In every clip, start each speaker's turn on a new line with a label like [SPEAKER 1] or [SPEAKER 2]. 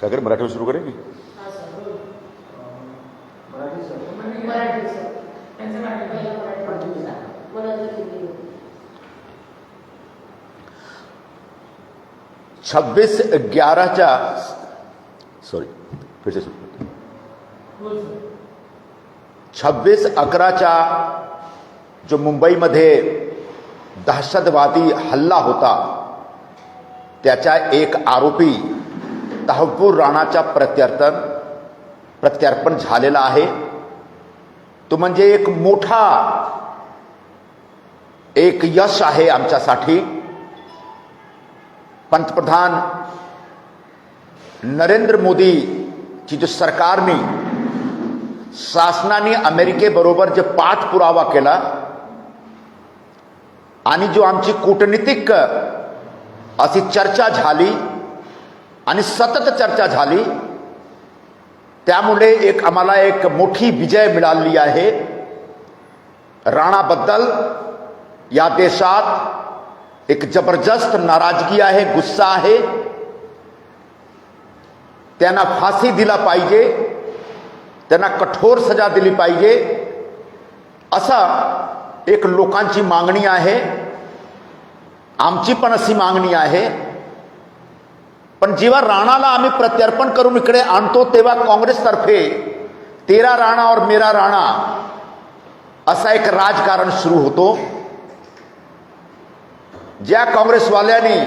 [SPEAKER 1] काय करें? मराठी में शुरू करेंगे?
[SPEAKER 2] हा सर
[SPEAKER 3] मराठी सर.
[SPEAKER 1] छब्बीस ग्यारहच्या फिर से सुरू करते.
[SPEAKER 2] बोल सर।
[SPEAKER 1] छब्बीस अकराच्या जो मुंबईमध्ये दहशतवादी हल्ला होता त्याच्या एक आरोपी तहपूर राणाच्या प्रत्यर्पण प्रत्यार्पण झालेला आहे. तो म्हणजे एक मोठा एक यश आहे आमच्यासाठी. पंतप्रधान नरेंद्र मोदीची जो सरकारने शासनाने अमेरिकेबरोबर जे पाठपुरावा केला आणि जो आमची कूटनीतिक अशी चर्चा झाली आणि सतत चर्चा झाली. त्यामुळे एक आम्हाला एक मोठी विजय मिळाली आहे. राणाबद्दल या देशात एक जबरदस्त नाराजगी आहे गुस्सा आहे. त्यांना फाशी दिला पाहिजे. त्यांना कठोर सजा दिली पाहिजे. असा एक लोकांची मागणी आहे. आमची पण अशी मागणी आहे. पण जेव्हा राणाला आम्ही प्रत्यार्पण करून इकडे आणतो तेव्हा काँग्रेसतर्फे तेरा राणा और मेरा राणा असा एक राजकारण सुरू होतो. ज्या काँग्रेसवाल्यांनी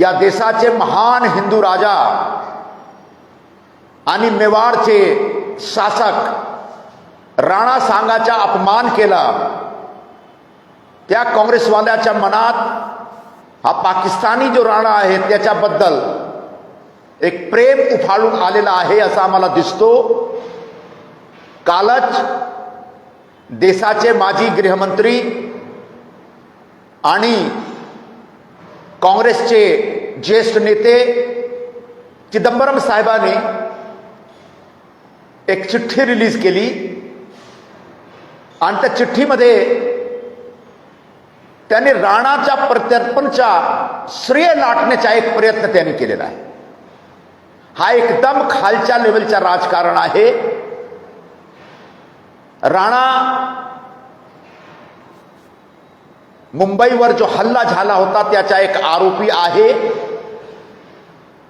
[SPEAKER 1] या देशाचे महान हिंदू राजा आणि मेवाडचे शासक राणा सांगाचा अपमान केला त्या काँग्रेसवाल्याच्या मनात हा पाकिस्तानी जो राणा आहे त्याच्याबद्दल एक प्रेम उफाळून आलेला आहे असा आम्हाला दिसतो. कालच देशाचे माजी गृहमंत्री आणि काँग्रेसचे ज्येष्ठ नेते चिदंबरम साहेबांनी एक चिठ्ठी रिलीज केली. आणि त्या चिठ्ठीमध्ये त्यांनी राणाच्या प्रत्यर्पणच्या श्रेय लाटण्याचा एक प्रयत्न त्यांनी केलेला आहे. हा एकदम खालच्या लेवलचा राजकारण आहे. राणा मुंबईवर जो हल्ला झाला होता त्याचा एक आरोपी आहे.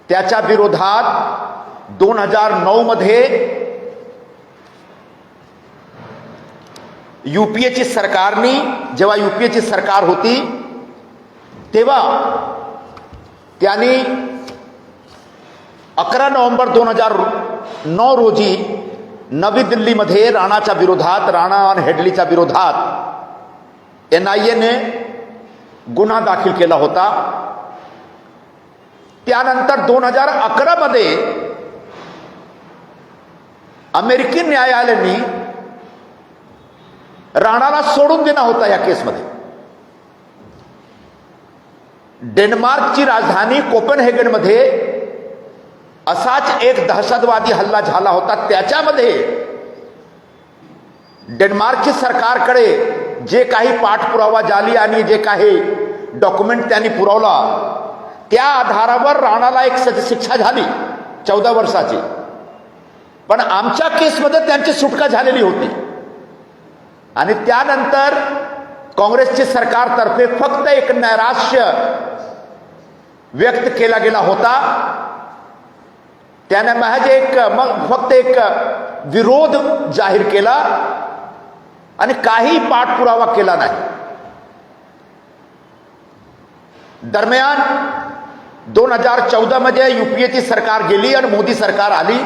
[SPEAKER 1] त्याच्या विरोधात दोन हजार नऊ मध्ये युपीएची सरकारनी जेव्हा युपीएची सरकार होती तेव्हा त्यांनी अकरा नोव्हेंबर दोन हजार नऊ रोजी नवी दिल्लीमध्ये राणाच्या विरोधात राणा आणि हेडलीच्या विरोधात एन आय एने गुन्हा दाखल केला होता. त्यानंतर दोन हजार अकरामध्ये अमेरिकी न्यायालयाने राणाला सोडून देणं होता या केसमध्ये. डेन्मार्कची राजधानी कोपनहेगनमध्ये असाच एक दहशतवादी हल्ला झाला होता. त्याच्यामध्ये डेन्मार्कची सरकारकडे जे काही पाठपुरावा झाली आणि जे काही डॉक्युमेंट त्यांनी पुरवला त्या आधारावर राणाला एक सज- शिक्षा झाली चौदा वर्षाची. पण आमच्या केसमध्ये त्यांची सुटका झालेली होती. आणि त्यानंतर काँग्रेसची सरकारतर्फे फक्त एक नैराश्य व्यक्त केला गेला होता. त्याने महज एक मग फक्त एक विरोध जाहीर केला आणि काही पाठपुरावा केला नाही. दरम्यान दोन हजार चौदा मध्ये युपीएची सरकार गेली आणि मोदी सरकार आली.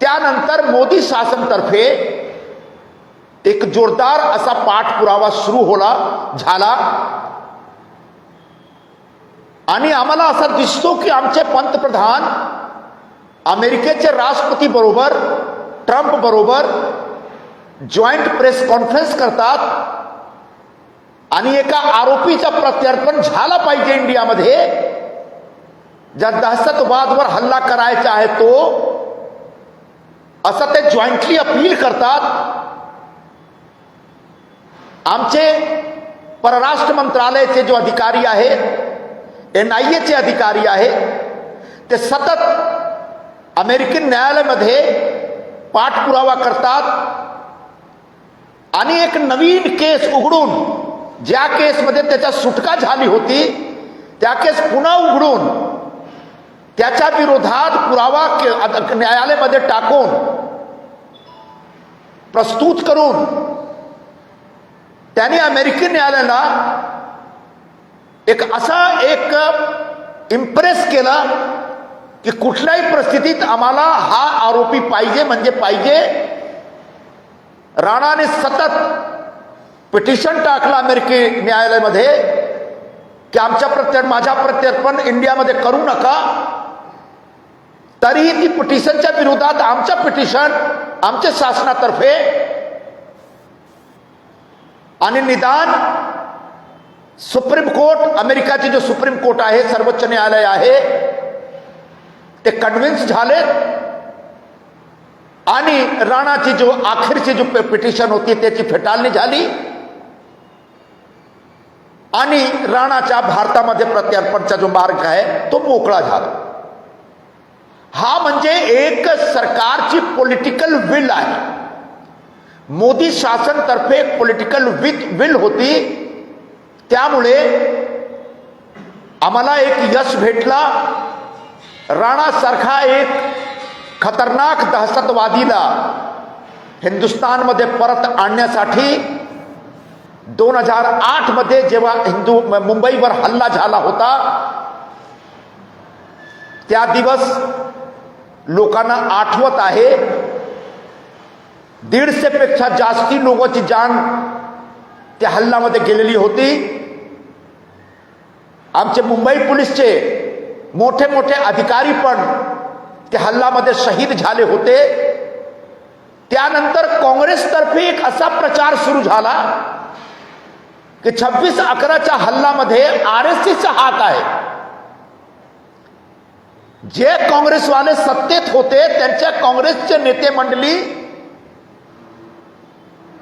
[SPEAKER 1] त्यानंतर मोदी शासनतर्फे एक जोरदार असा पाठपुरावा सुरू होला, झाला. आणि आम्हाला असा दिसतो की आमचे पंतप्रधान अमेरिकेचे राष्ट्रपती बरोबर, ट्रंप बरोबर जॉईंट प्रेस कॉन्फरन्स करतात आणि एका आरोपीचा प्रत्यार्पण झाला पाहिजे इंडियामध्ये ज्या दहशतवादवर हल्ला करायचा आहे तो असं ते जॉईंटली अपील करतात. आमचे परराष्ट्र मंत्रालयाचे जो अधिकारी आहेत एन आय एचे अधिकारी आहेत ते सतत अमेरिकन न्यायालयामध्ये पाठपुरावा करतात. आणि एक नवीन केस उघडून ज्या केसमध्ये त्याच्या सुटका झाली होती त्या केस पुन्हा उघडून त्याच्या विरोधात पुरावा के- न्यायालयामध्ये टाकून प्रस्तुत करून त्यांनी अमेरिकन न्यायालयाला एक असा एक इम्प्रेस केला की कुठल्याही परिस्थितीत आम्हाला हा आरोपी पाहिजे म्हणजे पाहिजे. राणाने सतत पिटिशन टाकलं अमेरिकी न्यायालयामध्ये की आमच्या प्रत्यर्पण माझ्या प्रत्यर्पण इंडियामध्ये करू नका. तरीही ती पिटिशनच्या विरोधात आमच्या पिटिशन आमच्या शासनातर्फे आणि निदान, सुप्रीम कोर्ट अमेरिकाचे जे सुप्रीम कोर्ट आहे, सर्वोच्च न्यायालय आहे, ते कन्व्हिन्स झाले. आणि राणाची जो अखेरची जो पिटिशन होती, त्याची फेटाळणी झाली. आणि राणाच्या भारतामध्ये प्रत्यार्पणचा जो मार्ग आहे तो मोकळा झाला. हा म्हणजे एक सरकारची पॉलिटिकल विल आहे. मोदी शासनतर्फे एक पॉलिटिकल विथ विल होती. त्यामुळे आम्हाला एक यश भेटला. राणासारखा एक खतरनाक दहशतवादीला हिंदुस्थानमध्ये परत आणण्यासाठी दोन हजार आठमध्ये जेव्हा हिंदू मुंबईवर हल्ला झाला होता त्या दिवस लोकांना आठवत आहे दीडशे पेक्षा जास्ती लोकांची जान त्या हल्ल्यामध्ये गेलेली होती. आमचे मुंबई पोलीसचे मोठे मोठे अधिकारी पण त्या हल्ल्यामध्ये शहीद झाले होते. त्यानंतर काँग्रेसतर्फे एक असा प्रचार सुरू झाला की छब्बीस अकराच्या हल्ल्यामध्ये आर एस सीचा हात आहे. जे काँग्रेसवाले सत्तेत होते त्यांच्या काँग्रेसचे नेते मंडळी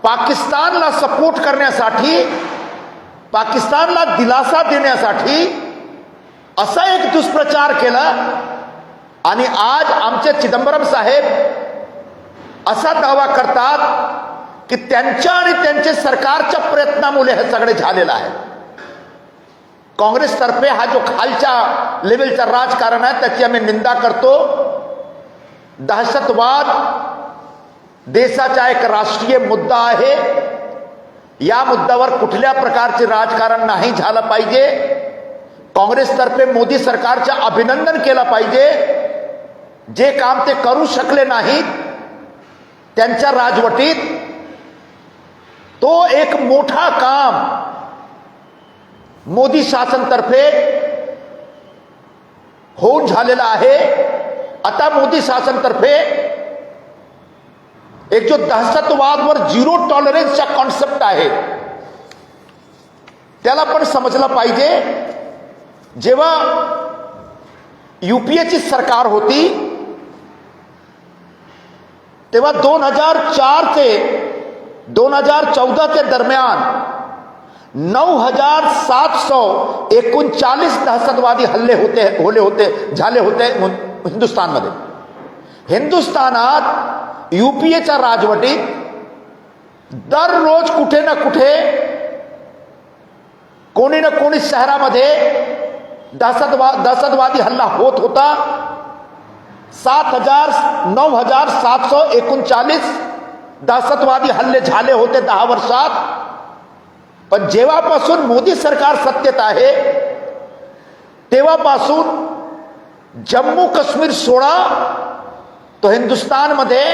[SPEAKER 1] पाकिस्तानला सपोर्ट करण्यासाठी पाकिस्तानला दिलासा देण्यासाठी असा एक दुष्प्रचार केला. आणि आज आमचे चिदंबरम साहेब असा दावा करतात की त्यांच्या आणि त्यांचे सरकारच्या प्रयत्नामुळे हे सगळे झालेलं आहे. काँग्रेसतर्फे हा जो खालच्या लेवलचा राजकारण आहे त्याची आम्ही निंदा करतो. दहशतवाद देशाचा एक राष्ट्रीय मुद्दा आहे. या मुद्द्यावर कुठल्या प्रकारचे राजकारण नाही झालं पाहिजे. काँग्रेसतर्फे मोदी सरकारचं अभिनंदन केलं पाहिजे. जे काम ते करू शकले नाहीत त्यांच्या राजवटीत तो एक मोठा काम मोदी शासनतर्फे होऊन झालेला आहे. आता मोदी शासनतर्फे एक जो दहशतवादवर झिरो टॉलरन्सचा कॉन्सेप्ट आहे. त्याला पण समजलं पाहिजे. जेव्हा सरकार होती दोन हज़ार चार ते दोन हज़ार चौदाच्या दरम्यान नऊ हज़ार सात सौ एकोणचाळीस दहशतवादी हल्ले होते, होले होते, झाले होते हिंदुस्थानमध्ये. हिंदुस्थानात युपीएच्या राजवटीत दररोज कुठे ना कुठे कोणी ना कोणी शहरामध्ये दहशतवाद दहशतवादी हल्ला होत होता. सात हजार नऊ हजार सात सौ एकोणचाळीस दहशतवादी हल्ले झाले होते दहा वर्षात. पण जेव्हापासून मोदी सरकार सत्तेत आहे तेव्हापासून जम्मू काश्मीर सोडा तो हिंदुस्थानमध्ये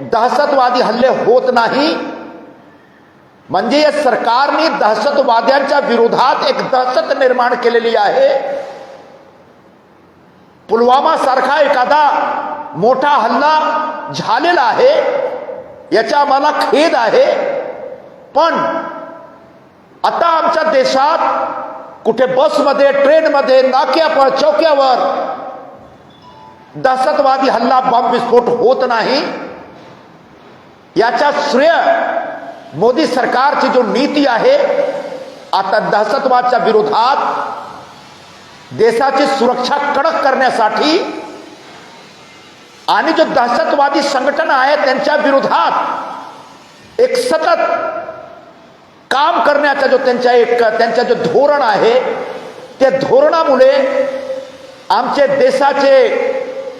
[SPEAKER 1] दहशतवादी हल्ले होत नाही. म्हणजे या सरकारने दहशतवाद्यांच्या विरोधात एक दहशत निर्माण केलेली आहे. पुलवामा सारखा एखादा मोठा हल्ला झालेला आहे. याचा मला खेद आहे. पण आता आमच्या देशात कुठे बसमध्ये ट्रेनमध्ये नाक्यावर चौक्यावर दहशतवादी हल्ला बॉम्ब विस्फोट होत नाही. याचा श्रेय मोदी सरकारची जो नीती आहे आता दहशतवादच्या विरोधात देशाची सुरक्षा कडक करण्यासाठी आणि जो दहशतवादी संघटन आहे त्यांच्या विरोधात एक सतत काम करण्याचा जो त्यांच्या एक त्यांचं जो धोरण आहे त्या धोरणामुळे आमचे देशाचे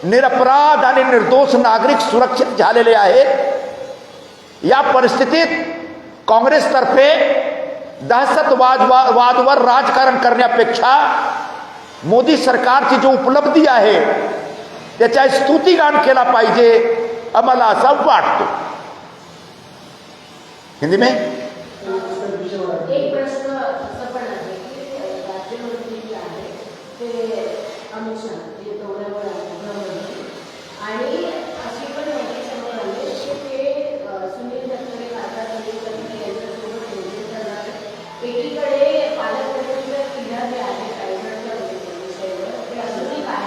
[SPEAKER 1] निरपराध आणि निर्दोष नागरिक सुरक्षित झालेले आहेत. या परिस्थितीत काँग्रेसतर्फे दहशतवाद वा- वादवर राजकारण करण्यापेक्षा मोदी सरकारची जो उपलब्धी आहे त्याच्या स्तुतिगान केला पाहिजे आम्हाला असा वाटतो. हिंदी में
[SPEAKER 2] एक प्रश्न असं पण आहे की राज्यमंत्री जे आहे ते अमित शहा जे दौऱ्यावर आहे गृहमंत्री आणि अशी पण माहिती समोर आली आहे की ते अ, सुनील तटकरे खासदार सुनील तटकरे यांच्यासोबत नियोजन करणार आहेत. एकीकडे पालकमंत्रीच्या तिढा जे आहे रायगडच्या विषयावर ते अजूनही कायम आहे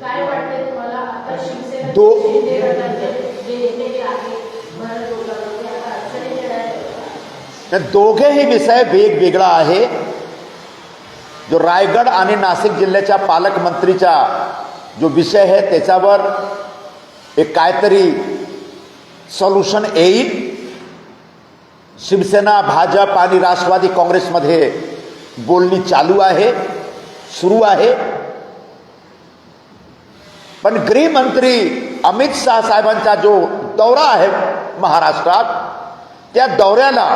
[SPEAKER 2] काय वाटते तुम्हाला आता शिवसेना
[SPEAKER 1] दो-
[SPEAKER 2] शिंदे गटाचे जे नेते जे आहेत भरत गोगावले ते आता अडचणीत येणार आहेत
[SPEAKER 1] तर दोघेही विषय वेगवेगळा आहे. जो रायगड आणि नाशिक जिल्ह्याच्या पालकमंत्रीचा जो विषय आहे त्याच्यावर एक काहीतरी सोल्युशन येईल. शिवसेना भाजप आणि राष्ट्रवादी काँग्रेसमध्ये बोलणी चालू आहे सुरू आहे. पण गृहमंत्री अमित शाह साहेबांचा जो दौरा आहे महाराष्ट्रात त्या दौऱ्याला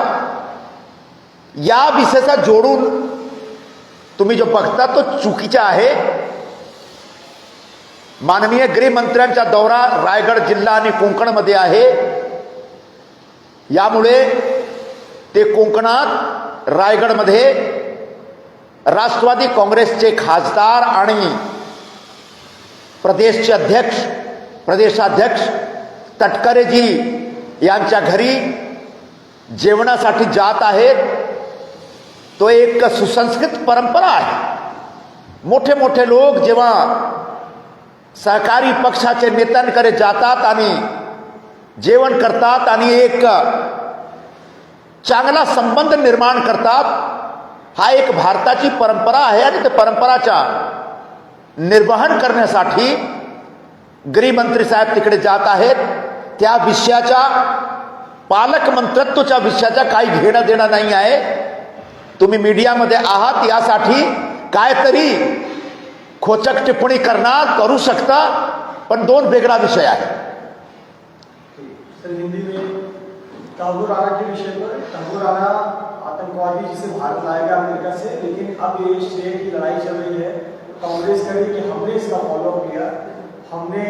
[SPEAKER 1] या विषयाचा जोडून तुम्ही जो बघता तो चुकीचा आहे. माननीय गृहमंत्र्यांचा दौरा रायगड जिल्हा आणि कोकणमध्ये आहे. यामुळे ते कोकणात रायगडमध्ये राष्ट्रवादी काँग्रेसचे खासदार आणि प्रदेशचे अध्यक्ष प्रदेशाध्यक्ष तटकरेजी यांच्या घरी जेवणासाठी जात आहेत तो एक सुसंस्कृत परंपरा आहे. मोठे मोठे लोक जेव्हा सहकारी पक्षाचे नेत्यांकडे जातात आणि जेवण करतात आणि एक चांगला संबंध निर्माण करतात हा एक भारताची परंपरा आहे आणि त्या परंपराच्या निर्वहन करण्यासाठी गृहमंत्री साहेब तिकडे जात आहेत, त्या विषयाच्या पालकमंत्रत्वाच्या विषयाचा काही घेणं देणं नाही आहे. तुम्ही मीडियामध्ये आहात, यासाठी काहीतरी खोचक टिप्पणी करणार करू शकता, पण दोन वेगळा विषय
[SPEAKER 3] के आतंकवादी जिसे भारत अमेरिका से, लेकिन अब ये की लड़ाई चल रही है। कांग्रेस इसका फॉलोअप किया। हमने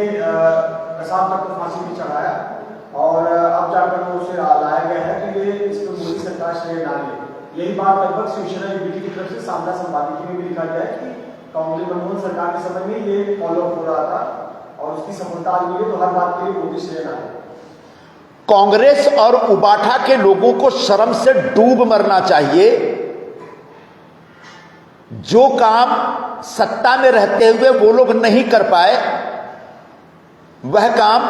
[SPEAKER 3] कसाब तक को फांसी भी चढ़ाया और अब जाकर वो उसे लाया गया है कि ये इस पर मोदी सरकार श्रेय ना ले। यही बात लगभग शिवसेना यूपीटी की तरफ़ से सामना संपादकीय में भी लिखा गया है कि कांग्रेस मनमोहन सरकार के समय में ये फॉलोअप हो रहा था और उसकी सफलता आज मिली तो हर बात के लिए मोदी श्रेय ना
[SPEAKER 1] कांग्रेस और उबाठा के लोगों को शर्म से डूब मरना चाहिए। जो काम सत्ता में रहते हुए वो लोग नहीं कर पाए वह काम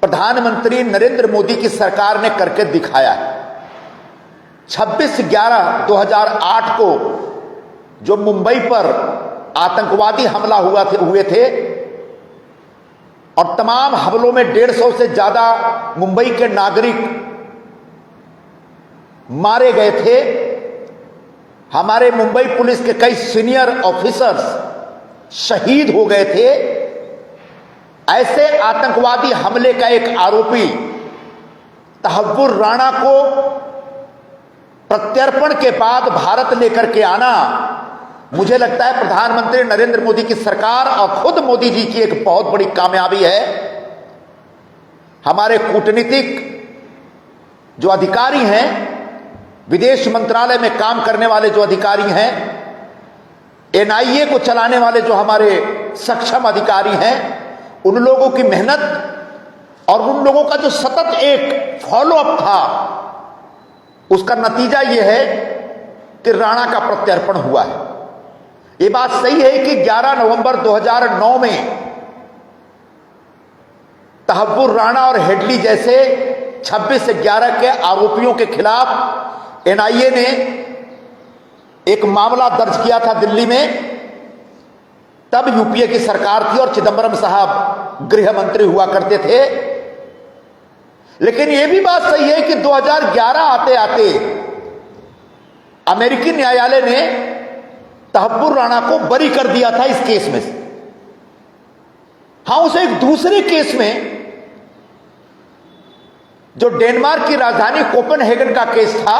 [SPEAKER 1] प्रधानमंत्री नरेंद्र मोदी की सरकार ने करके दिखाया है। 26 ग्यारह 2008 को जो मुंबई पर आतंकवादी हमला हुआ थे, हुए थे, और तमाम हमलों में डेढ़ सौ से ज़्यादा मुंबई के नागरिक मारे गए थे। हमारे मुंबई पुलिस के कई सीनियर ऑफिसर्स शहीद हो गए थे। ऐसे आतंकवादी हमले का एक आरोपी तहव्वुर राणा को प्रत्यर्पण के बाद भारत लेकर के आना, मुझे लगता है प्रधानमंत्री नरेंद्र मोदी की सरकार और खुद मोदी जी की एक बहुत बड़ी कामयाबी है। हमारे कूटनीतिक जो अधिकारी हैं, विदेश मंत्रालय में काम करने वाले जो अधिकारी हैं, एनआईए को चलाने वाले जो हमारे सक्षम अधिकारी हैं उन लोगों की मेहनत और उन लोगों का जो सतत एक फॉलोअप था, उसका नतीजा यह है कि राणा का प्रत्यर्पण हुआ है। ये बात सही है कि 11 नवंबर 2009 में तहव्वुर राणा और हेडली जैसे 26 से 11 के आरोपियों के खिलाफ एनआईए ने एक मामला दर्ज किया था दिल्ली में। तब यूपीए की सरकार थी और चिदंबरम साहब गृह मंत्री हुआ करते थे। लेकिन यह भी बात सही है कि 2011 आते आते अमेरिकी न्यायालय ने तहब्बुर राणा को बरी कर दिया था इस केस में हाँ उसे एक दूसरे केस में जो डेनमार्क की राजधानी कोपेनहेगन का केस था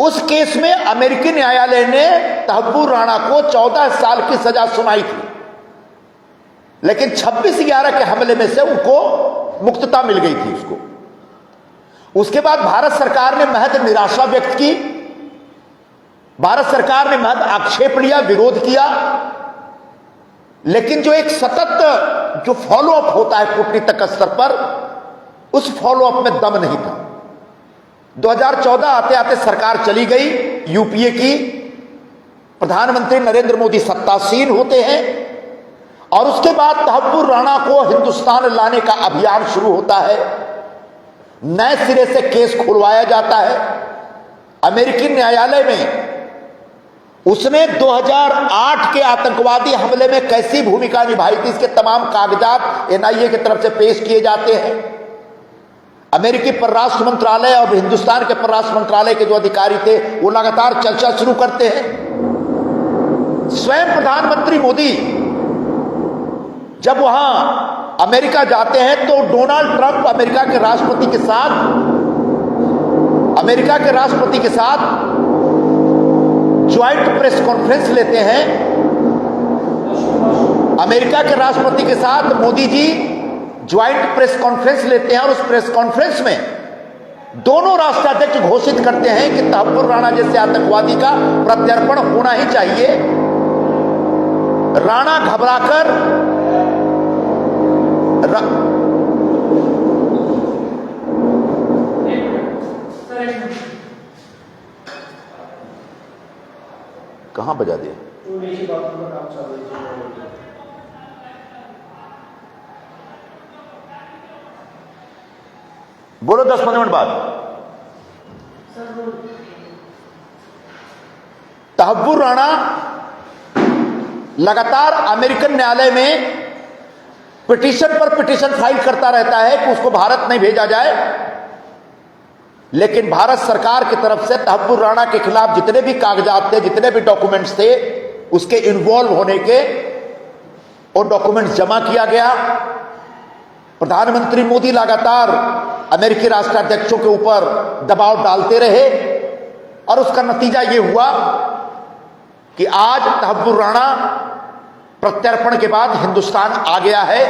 [SPEAKER 1] उस केस में अमेरिकी न्यायालय ने तहब्बुर राणा को 14 साल की सजा सुनाई थी। लेकिन 26 ग्यारह के हमले में से उनको मुक्तता मिल गई थी उसको। उसके बाद भारत सरकार ने महज निराशा व्यक्त की। भारत सरकार ने महज आक्षेप लिया, विरोध किया। लेकिन जो एक सतत, जो फॉलो अप होता है कूटनीतिक स्तर पर, उस फॉलो अप में दम नहीं था। 2014 आते आते सरकार चली गई, यूपीए की। प्रधानमंत्री नरेंद्र मोदी सत्तासीन होते हैं और उसके बाद तहब्बुर राणा को हिंदुस्तान लाने का अभियान शुरू होता है। नए सिरे से केस खुलवाया जाता है। अमेरिकी न्यायालय में उसने 2008 के आतंकवादी हमले में कैसी भूमिका निभाई थी, इसके तमाम कागजात एनआईए की तरफ़ से पेश किए जाते हैं। अमेरिकी परराष्ट्र मंत्रालय और हिंदुस्तान के परराष्ट्र मंत्रालय के जो अधिकारी थे, वो लगातार चर्चा शुरू करते हैं। स्वयं प्रधानमंत्री मोदी, जब वहाँ अमेरिका जाते हैं तो डोनाल्ड ट्रंप अमेरिका के राष्ट्रपति के साथ, अमेरिका के राष्ट्रपति के साथ ज्वाइंट प्रेस कॉन्फ्रेंस लेते हैं। अमेरिका के राष्ट्रपति के साथ Modi ji joint press conference लेते हैं और उस प्रेस कॉन्फ्रेंस में दोनों राष्ट्राध्यक्ष घोषित करते हैं कि तहपुर राणा जैसे आतंकवादी का प्रत्यर्पण होना ही चाहिए। राणा घबराकर रा... कहाँ बजा दिया
[SPEAKER 3] तो नीचे बाथरूम का काम चालू है
[SPEAKER 1] बोलो दस पंद्रह मिनट बाद। तहब्बुर राणा, लगातार अमेरिकन न्यायालय में पिटीशन पर पिटीशन फ़ाइल करता रहता है कि उसको भारत नहीं भेजा जाए। लेकिन भारत सरकार की तरफ़ से तहब्बुर राणा के खिलाफ जितने भी कागजात थे, जितने भी डॉक्यूमेंट्स थे, उसके इन्वॉल्व होने के और डॉक्यूमेंट्स जमा किया गया। प्रधानमंत्री मोदी लगातार अमेरिकी राष्ट्राध्यक्षों के ऊपर दबाव डालते रहे और उसका नतीजा यह हुआ कि आज तहब्बुर राणा प्रत्यर्पण के बाद हिंदुस्तान आ गया है।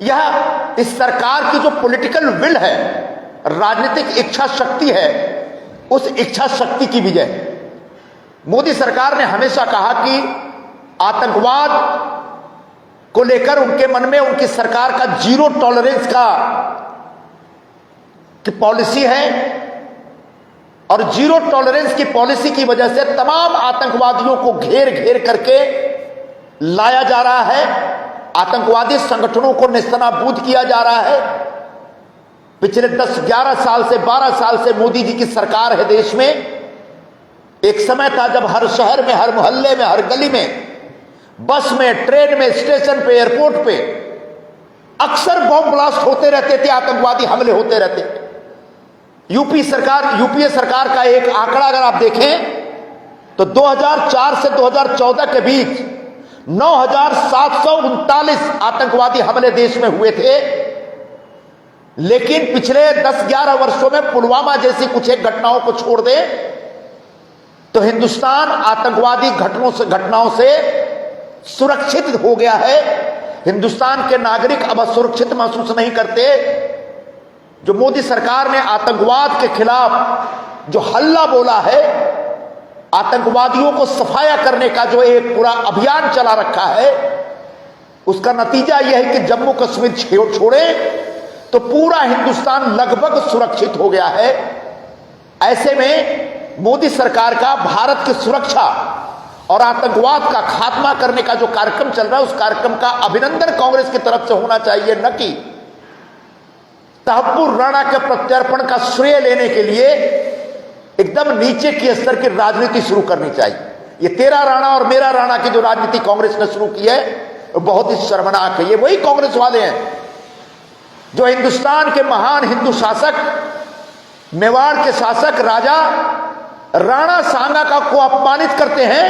[SPEAKER 1] यह इस सरकार की जो पॉलिटिकल विल है, राजनीतिक इच्छा शक्ति है, उस इच्छा शक्ति की विजय। मोदी सरकार ने हमेशा कहा कि आतंकवाद को लेकर उनके मन में उनकी सरकार का ज़ीरो टॉलरेंस का की पॉलिसी है और ज़ीरो टॉलरेंस की पॉलिसी की वजह से तमाम आतंकवादियों को घेर घेर करके लाया जा रहा है। आतंकवादी संगठनों को निस्तनाबूद किया जा रहा है। पिछले 10-11 साल से 12 साल से मोदी जी की सरकार है देश में। एक समय था जब हर शहर में, हर मोहल्ले में, हर गली में, बस में, ट्रेन में, स्टेशन पे, एयरपोर्ट पे अक्सर बॉम्ब ब्लास्ट होते रहते थे, आतंकवादी हमले होते रहते थे। यूपी सरकार, यूपीए सरकार का एक आंकड़ा अगर आप देखें तो 2004 से 2014 के बीच नौ हज़ार सात सौ उनतालीस आतंकवादी हमले देश में हुए थे। लेकिन पिछले 10-11 वर्षों में पुलवामा जैसी कुछ एक घटनाओं को छोड़ दे तो हिंदुस्तान आतंकवादी घटनाओं से घटनाओं से सुरक्षित हो गया है। हिंदुस्तान के नागरिक अब असुरक्षित महसूस नहीं करते। जो मोदी सरकार ने आतंकवाद के खिलाफ जो हल्ला बोला है, आतंकवादियों को सफाया करने का जो एक पूरा अभियान चला रखा है, उसका नतीजा यह है कि जम्मू कश्मीर छोड़े तो पूरा हिंदुस्तान लगभग सुरक्षित हो गया है। ऐसे में मोदी सरकार का, भारत की सुरक्षा और आतंकवाद का खात्मा करने का जो कार्यक्रम चल रहा है, उस कार्यक्रम का अभिनंदन कांग्रेस की तरफ़ से होना चाहिए, न कि तहब्बुर राणा के प्रत्यर्पण का श्रेय लेने के लिए एकदम नीचे की स्तर की राजनीति शुरू करनी चाहिए। ये तेरा राणा और मेरा राणा की जो राजनीति कांग्रेस ने शुरू की है बहुत ही शर्मनाक है। ये वही कांग्रेस वाले हैं जो हिंदुस्तान के महान हिंदू शासक, मेवाड़ के शासक राजा राणा सांगा का को अपमानित करते हैं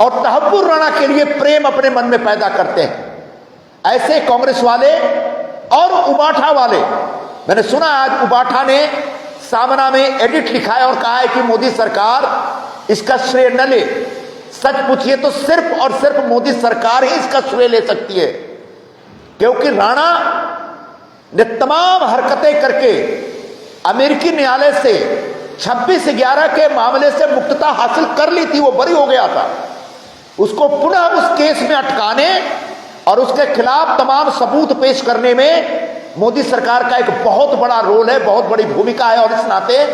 [SPEAKER 1] और तहब्बुर राणा के लिए प्रेम अपने मन में पैदा करते हैं। ऐसे कांग्रेस वाले और उबाठा वाले। मैंने सुना आज उबाठा ने सामना में एडिट लिखा है और कहा है कि मोदी सरकार इसका श्रेय न ले। सच पूछिए तो सिर्फ़ और सिर्फ़ मोदी सरकार ही इसका श्रेय ले सकती है। क्योंकि राणा ने तमाम हरकतें करके अमेरिकी न्यायालय से 26 ग्यारह के मामले से मुक्तता हासिल कर ली थी, वो बरी हो गया था। उसको पुनः उस केस में अटकाने और उसके खिलाफ तमाम सबूत पेश करने में मोदी सरकार का एक बहुत बड़ा रोल है, बहुत बड़ी भूमिका है और इस नाते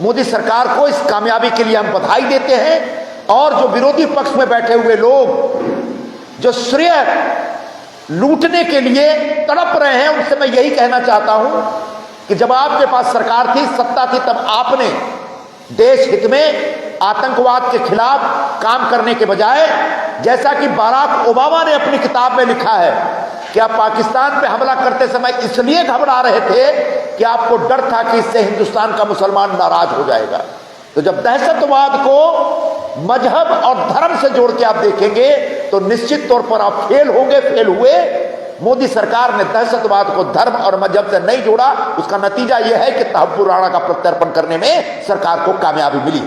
[SPEAKER 1] मोदी सरकार को इस कामयाबी के लिए हम बधाई देते हैं। और जो विरोधी पक्ष में बैठे हुए लोग जो श्रेय लूटने के लिए तड़प रहे हैं, उनसे मैं यही कहना चाहता हूँ कि जब आपके पास सरकार थी, सत्ता थी, तब आपने देश हित में आतंकवाद के खिलाफ काम करने के बजाय, जैसा कि बाराक ओबामा ने अपनी किताब में लिखा है कि आप पाकिस्तान पे हमला करते समय इसलिए घबरा रहे थे कि आपको डर था कि इससे हिंदुस्तान का मुसलमान नाराज़ हो जाएगा? तो जब दहशतवाद को मज़हब और धर्म से जोड़ के आप देखेंगे तो निश्चित तौर पर आप फेल होंगे, फेल हुए। मोदी सरकार ने दहशतवाद को धर्म और मज़हब से नहीं जोड़ा। उसका नतीजा यह है कि तहब्बुर राणा का प्रत्यर्पण करने में सरकार को कामयाबी मिली।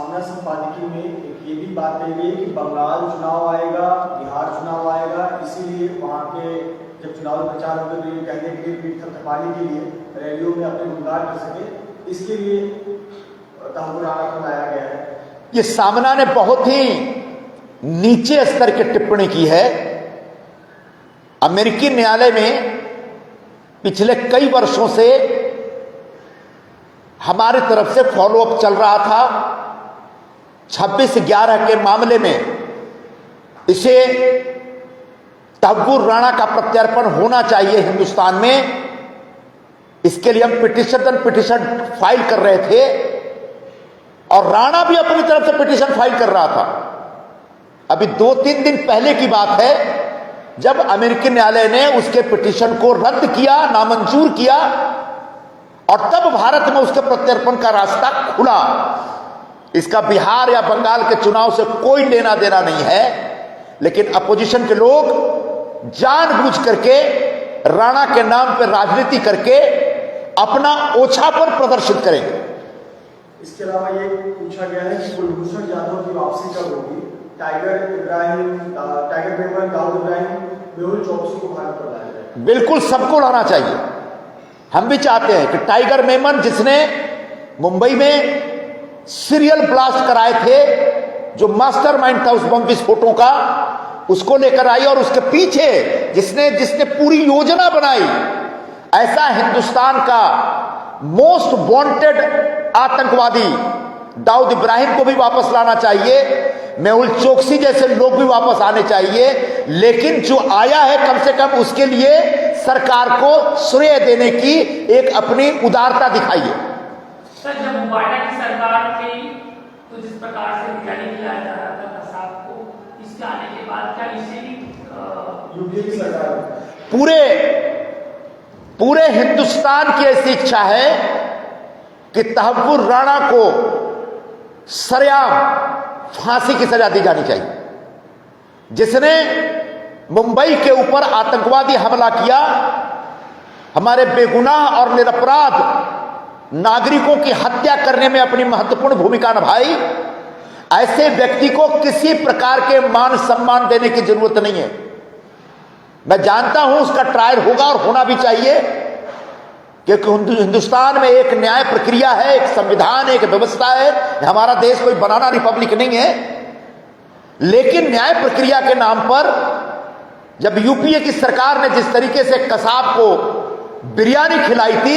[SPEAKER 3] सामना संपादकीय में एक ये भी बात कही गई कि बंगाल चुनाव आएगा, बिहार चुनाव आएगा, इसीलिए वहाँ के जब चुनाव प्रचार होगा तो ये कहने के लिए पीठ थपथपाने के लिए रैलियों में अपने गुमराह कर सके। इसके लिए तहबुर राणा को लाया गया है।
[SPEAKER 1] ये सामना ने बहुत ही नीचे स्तर की टिप्पणी की है। अमेरिकी न्यायालय में पिछले कई वर्षों से हमारी तरफ़ से फॉलोअप चल रहा था। 26 ग्यारह के मामले में इसे तब्बुर राणा का प्रत्यर्पण होना चाहिए हिंदुस्तान में। इसके लिए हम पिटिशन पिटिशन फ़ाइल कर रहे थे और राणा भी अपनी तरफ़ से पिटिशन फ़ाइल कर रहा था। अभी दो तीन दिन पहले की बात है, जब अमेरिकी न्यायालय ने उसके पिटिशन को रद्द किया, नामंजूर किया और तब भारत में उसके प्रत्यर्पण का रास्ता खुला। इसका बिहार या बंगाल के चुनाव से कोई लेना देना नहीं है लेकिन अपोजिशन के लोग जानबूझ करके राणा के नाम पर राजनीति करके अपना ओछा पर प्रदर्शित करेंगे।
[SPEAKER 3] इसके अलावा ये पूछा गया है कि कुलभूषण यादव की वापसी कब होगी? टाइगर इब्राहिम टाइगर मेमन दाऊद इब्राहिम मेहुल चौकसी को भारत पर लाया जाए
[SPEAKER 1] बिल्कुल सबको लाना चाहिए। हम भी चाहते हैं कि टाइगर मेमन जिसने मुंबई में सीरियल ब्लास्ट कराए थे, जो मास्टरमाइंड था उस बम विस्फोटों का, उसको लेकर आई और उसके पीछे जिसने जिसने पूरी योजना बनाई, ऐसा हिंदुस्तान का मोस्ट वांटेड आतंकवादी दाऊद इब्राहिम को भी वापस लाना चाहिए, मेहुल चौकसी जैसे लोग भी वापस आने चाहिए, लेकिन जो आया है कम से कम उसके लिए सरकार को श्रेय देने की एक अपनी उदारता दिखाइए।
[SPEAKER 4] सर जब मुबारक की सरकार थी तो जिस प्रकार से तैयारी किया जा रहा था कसाब को इसके आने के बाद क्या इसे भी
[SPEAKER 3] यूपीए की सरकार
[SPEAKER 1] पूरे पूरे हिंदुस्तान की ऐसी इच्छा है कि तहब्बुर राणा को सरेआम फांसी की सजा दी जानी चाहिए। जिसने मुंबई के ऊपर आतंकवादी हमला किया हमारे बेगुनाह और निरपराध नागरिकों की हत्या करने में अपनी महत्वपूर्ण भूमिका निभाई। ऐसे व्यक्ति को किसी प्रकार के मान सम्मान देने की ज़रूरत नहीं है। मैं जानता हूँ उसका ट्रायल होगा और होना भी चाहिए, क्योंकि हिंदुस्तान में एक न्याय प्रक्रिया है, एक संविधान, एक व्यवस्था है। हमारा देश कोई बनाना रिपब्लिक नहीं है। लेकिन न्याय प्रक्रिया के नाम पर जब यूपीए की सरकार ने जिस तरीके से कसाब को बिरयानी खिलाई थी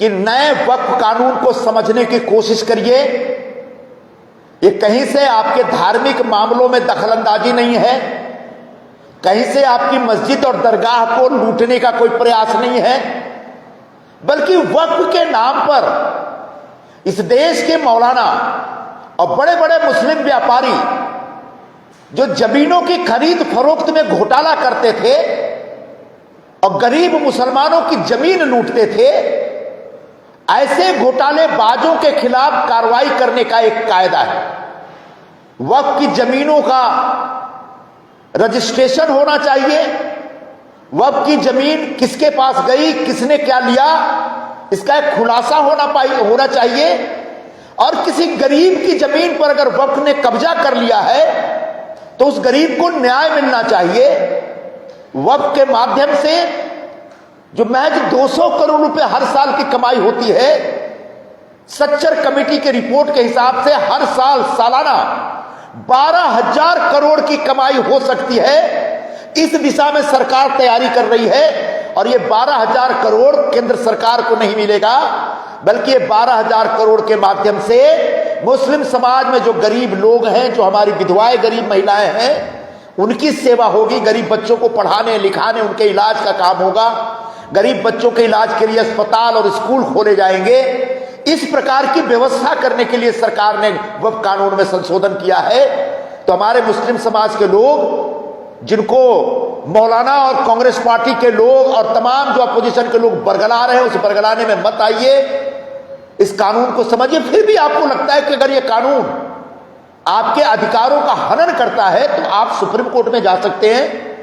[SPEAKER 1] कि नए वक्फ कानून को समझने की कोशिश करिए। ये कहीं से आपके धार्मिक मामलों में दखलंदाजी नहीं है। कहीं से आपकी मस्जिद और दरगाह को लूटने का कोई प्रयास नहीं है। बल्कि वक्फ के नाम पर इस देश के मौलाना और बड़े बड़े मुस्लिम व्यापारी जो जमीनों की खरीद फरोख्त में घोटाला करते थे और गरीब मुसलमानों की ज़मीन लूटते थे ऐसे घोटालेबाजों के खिलाफ कार्रवाई करने का एक कायदा है। वक्त की जमीनों का रजिस्ट्रेशन होना चाहिए। वक्त की ज़मीन किसके पास गई, किसने क्या लिया, इसका एक खुलासा होना पाई, होना चाहिए। और किसी गरीब की ज़मीन पर अगर वक्त ने कब्जा कर लिया है तो उस गरीब को न्याय मिलना चाहिए। वक्त के माध्यम से जो महज 200 करोड़ रुपए हर साल की कमाई होती है, सच्चर कमेटी के रिपोर्ट के हिसाब से हर साल सालाना बारह हज़ार करोड़ की कमाई हो सकती है। इस दिशा में सरकार तैयारी कर रही है और ये बारह हज़ार करोड़ केंद्र सरकार को नहीं मिलेगा, बल्कि ये बारह हज़ार करोड़ के माध्यम से मुस्लिम समाज में जो गरीब लोग हैं, जो हमारी विधवाएँ गरीब महिलाएँ हैं, उनकी सेवा होगी, गरीब बच्चों को पढ़ाने, लिखाने, उनके इलाज का काम होगा। गरीब बच्चों के इलाज के लिए अस्पताल और स्कूल खोले जाएँगे। इस प्रकार की व्यवस्था करने के लिए सरकार ने वह कानून में संशोधन किया है। तो हमारे मुस्लिम समाज के लोग, जिनको मौलाना और कांग्रेस पार्टी के लोग और तमाम जो अपोजिशन के लोग बरगला रहे हैं, उस बरगलाने में मत आइए। इस कानून को समझिए, फिर भी आपको लगता है कि अगर ये कानून आपके अधिकारों का हनन करता है तो आप सुप्रीम कोर्ट में जा सकते हैं।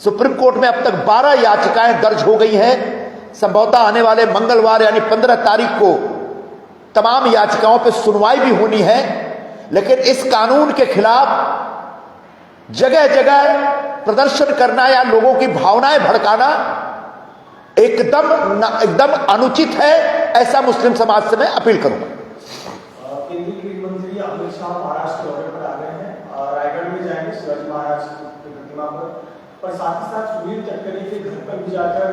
[SPEAKER 1] सुप्रीम कोर्ट में अब तक 12 याचिकाएँ दर्ज हो गई हैं। संभवतः आने वाले मंगलवार यानी 15 तारीख को तमाम याचिकाओं पर सुनवाई भी होनी है। लेकिन इस कानून के खिलाफ जगह जगह प्रदर्शन करना या लोगों की भावनाएँ भड़काना एकदम एकदम अनुचित है, ऐसा मुस्लिम समाज से मैं अपील करूँगा।
[SPEAKER 3] महाराष्ट्र रायगढ़ में जाएँगे महाराज की प्रतिमा पर। पर साथ ही साथ सुनील तटकरे के घर पर भी जाकर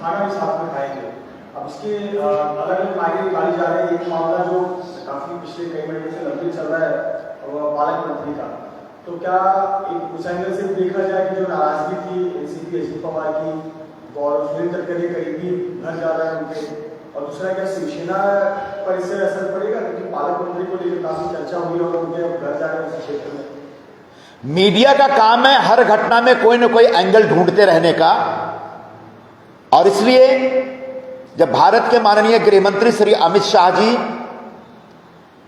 [SPEAKER 3] खाना भी साथ में खाएँगे। अब इसके अलग अलग मायने निकाली जा रही है। एक मामला जो काफ़ी पिछले कई महीने से लंबित चल रहा है वो पालक मंत्री का। तो क्या एक उस एंगल से देखा जाए कि जो नाराज़गी थी, एनसीपी अजित पवार की और सुनील तटकरे करीबी घर जा रहे हैं उनके। और दूसरा, क्या शिवसेना पर इससे असर पड़ेगा? क्योंकि पालक मंत्री को लेकर काफ़ी चर्चा हुई और उनके घर जा रहे हैं क्षेत्र में।
[SPEAKER 1] मीडिया का काम है हर घटना में कोई ना कोई एंगल ढूंढते रहने का। और इसलिए जब भारत के माननीय गृहमंत्री श्री अमित शाह जी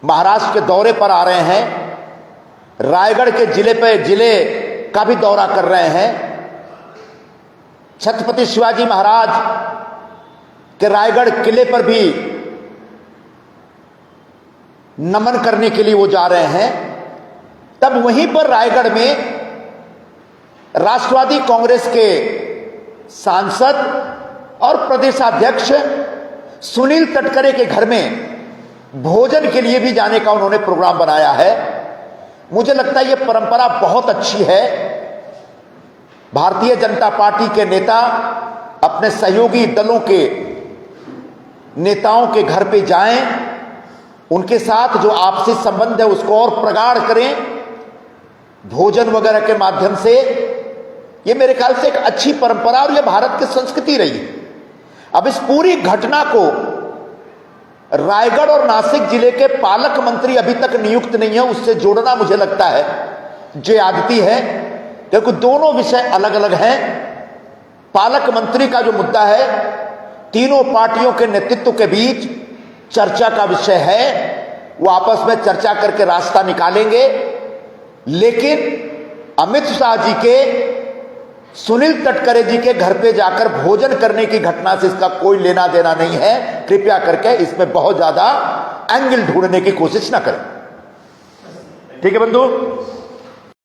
[SPEAKER 1] महाराष्ट्र के दौरे पर आ रहे हैं, रायगढ़ के ज़िले पे ज़िले का भी दौरा कर रहे हैं, छत्रपति शिवाजी महाराज के रायगढ़ किले पर भी नमन करने के लिए वो जा रहे हैं। तब वहीं पर रायगढ़ में राष्ट्रवादी कांग्रेस के सांसद और प्रदेशाध्यक्ष सुनील तटकरे के घर में भोजन के लिए भी जाने का उन्होंने प्रोग्राम बनाया है। मुझे लगता है यह परंपरा बहुत अच्छी है। भारतीय जनता पार्टी के नेता अपने सहयोगी दलों के नेताओं के घर पे जाएँ, उनके साथ जो आपसी संबंध है उसको और प्रगाढ़ करें। भोजन वगैरह के माध्यम से, ये मेरे ख्याल से एक अच्छी परंपरा और ये भारत की संस्कृति रही है। अब इस पूरी घटना को रायगढ़ और नासिक ज़िले के पालक मंत्री अभी तक नियुक्त नहीं है, उससे जोड़ना मुझे लगता है, जे आदती है। क्योंकि दोनों विषय अलग अलग हैं। पालक मंत्री का जो मुद्दा है, तीनों पार्टियों के नेतृत्व के बीच चर्चा का विषय है वो आपस में चर्चा करके रास्ता निकालेंगे। लेकिन अमित शाह जी के, सुनील तटकरे जी के घर पे जाकर भोजन करने की घटना से इसका कोई लेना देना नहीं है। कृपया करके इसमें बहुत ज़्यादा एंगल ढूँढने की कोशिश ना करें। ठीक है बंधु?